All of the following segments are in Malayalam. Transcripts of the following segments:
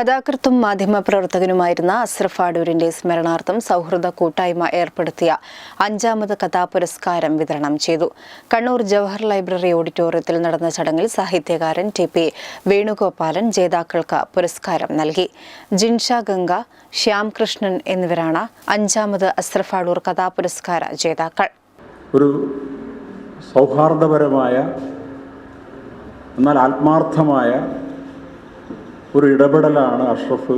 കഥാകൃത്തും മാധ്യമപ്രവർത്തകനുമായിരുന്ന അസ്രഫ് അടൂരിന്റെ സ്മരണാർത്ഥം സൗഹൃദ കൂട്ടായ്മ ഏർപ്പെടുത്തിയ അഞ്ചാമത് കഥാപുരസ്കാരം വിതരണം ചെയ്തു. കണ്ണൂർ ജവഹർ ലൈബ്രറി ഓഡിറ്റോറിയത്തിൽ നടന്ന ചടങ്ങിൽ സാഹിത്യകാരൻ ടി പി വേണുഗോപാലൻ ജേതാക്കൾക്ക് പുരസ്കാരം നൽകി. ജിൻഷ ഗംഗ ശ്യാംകൃഷ്ണൻ എന്നിവരാണ് അഞ്ചാമത് അസ്രഫ് അടൂർ കഥാപുരസ്കാര ജേതാക്കൾ. ഒരു സൗഹാർദ്ദപരമായ എന്നാൽ ആത്മാർത്ഥമായ ഒരു ഇടപെടലാണ് അഷ്റഫ്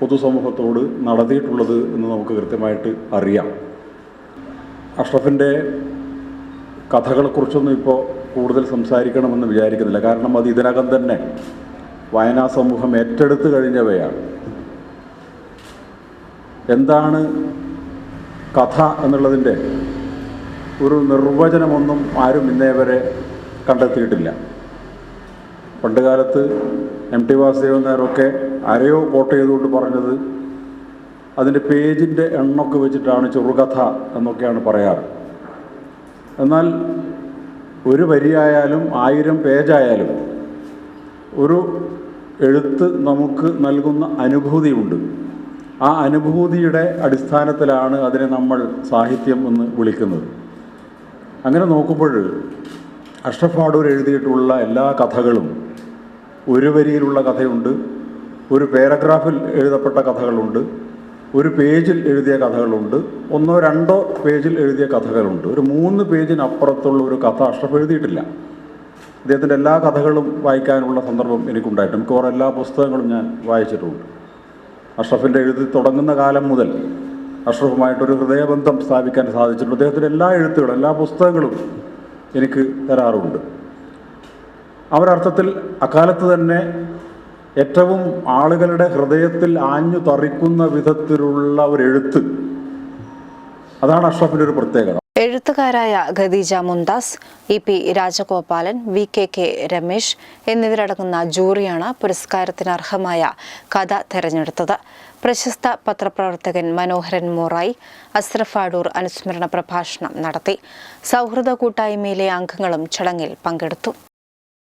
പൊതുസമൂഹത്തോട് നടത്തിയിട്ടുള്ളത് എന്ന് നമുക്ക് കൃത്യമായിട്ട് അറിയാം. അഷ്റഫിന്റെ കഥകളെക്കുറിച്ചൊന്നും ഇപ്പോൾ കൂടുതൽ സംസാരിക്കണമെന്ന് വിചാരിക്കുന്നില്ല. കാരണം അത് ഇതിനകം തന്നെ വായനാ സമൂഹം ഏറ്റെടുത്ത് കഴിഞ്ഞവയാണ്. എന്താണ് കഥ എന്നുള്ളതിന്റെ ഒരു നിർവചനമൊന്നും ആരും ഇന്നേ വരെ കണ്ടെത്തിയിട്ടില്ല. പണ്ട് കാലത്ത് എം ടി വാസുദേവൻ നേരൊക്കെ ആരെയോ കോട്ട് ചെയ്തുകൊണ്ട് പറഞ്ഞത് അതിന്റെ പേജിന്റെ എണ്ണമൊക്കെ വെച്ചിട്ടാണ് ചെറുകഥ എന്നൊക്കെയാണ് പറയാറ്. എന്നാൽ ഒരു വരിയായാലും ആയിരം പേജായാലും ഒരു എഴുത്ത് നമുക്ക് നൽകുന്ന അനുഭൂതിയുണ്ട്. ആ അനുഭൂതിയുടെ അടിസ്ഥാനത്തിലാണ് അതിനെ നമ്മൾ സാഹിത്യം എന്ന് വിളിക്കുന്നത്. അങ്ങനെ നോക്കുമ്പോൾ അഷ്റഫ് എഴുതിയിട്ടുള്ള എല്ലാ കഥകളും ഒരു വരിയിലുള്ള കഥയുണ്ട് ഒരു പാരഗ്രാഫിൽ എഴുതപ്പെട്ട കഥകളുണ്ട് ഒരു പേജിൽ എഴുതിയ കഥകളുണ്ട് ഒന്നോ രണ്ടോ പേജിൽ എഴുതിയ കഥകളുണ്ട്. ഒരു മൂന്ന് പേജിനപ്പുറത്തുള്ള ഒരു കഥ അഷ്റഫ് എഴുതിയിട്ടില്ല. അദ്ദേഹത്തിന്റെ എല്ലാ കഥകളും വായിക്കാനുള്ള സന്ദർഭം എനിക്കുണ്ടായിട്ടുണ്ട്. മിക്കവാറും എല്ലാ പുസ്തകങ്ങളും ഞാൻ വായിച്ചിട്ടുണ്ട്. അഷ്റഫിന്റെ എഴുതി തുടങ്ങുന്ന കാലം മുതൽ അഷ്റഫുമായിട്ടൊരു ഹൃദയബന്ധം സ്ഥാപിക്കാൻ സാധിച്ചിട്ടുണ്ട്. അദ്ദേഹത്തിന്റെ എല്ലാ എഴുത്തുകളും എല്ലാ പുസ്തകങ്ങളും എനിക്ക് തരാറുണ്ട്. അവരർത്ഥത്തിൽ അക്കാലത്ത് തന്നെ ഏറ്റവും ആളുകളുടെ ഹൃദയത്തിൽ ആഞ്ഞു തറിക്കുന്ന വിധത്തിലുള്ള ഒരു എഴുത്ത്. അതാണ് അഷ്റഫിന്റെ ഒരു പ്രത്യേകത. എഴുത്തുകാരായ Khadeeja Mumtaz E P Rajagopalan V K K Ramesh എന്നിവരടങ്ങുന്ന ജൂറിയാണ് പുരസ്കാരത്തിന് അർഹമായ കഥ തെരഞ്ഞെടുത്തത്. പ്രശസ്ത പത്രപ്രവർത്തകൻ മനോഹരൻ മോറായി അസ്രഫ് അടൂർ അനുസ്മരണ പ്രഭാഷണം നടത്തി. സൗഹൃദ കൂട്ടായ്മയിലെ അംഗങ്ങളും ചടങ്ങിൽ പങ്കെടുത്തു.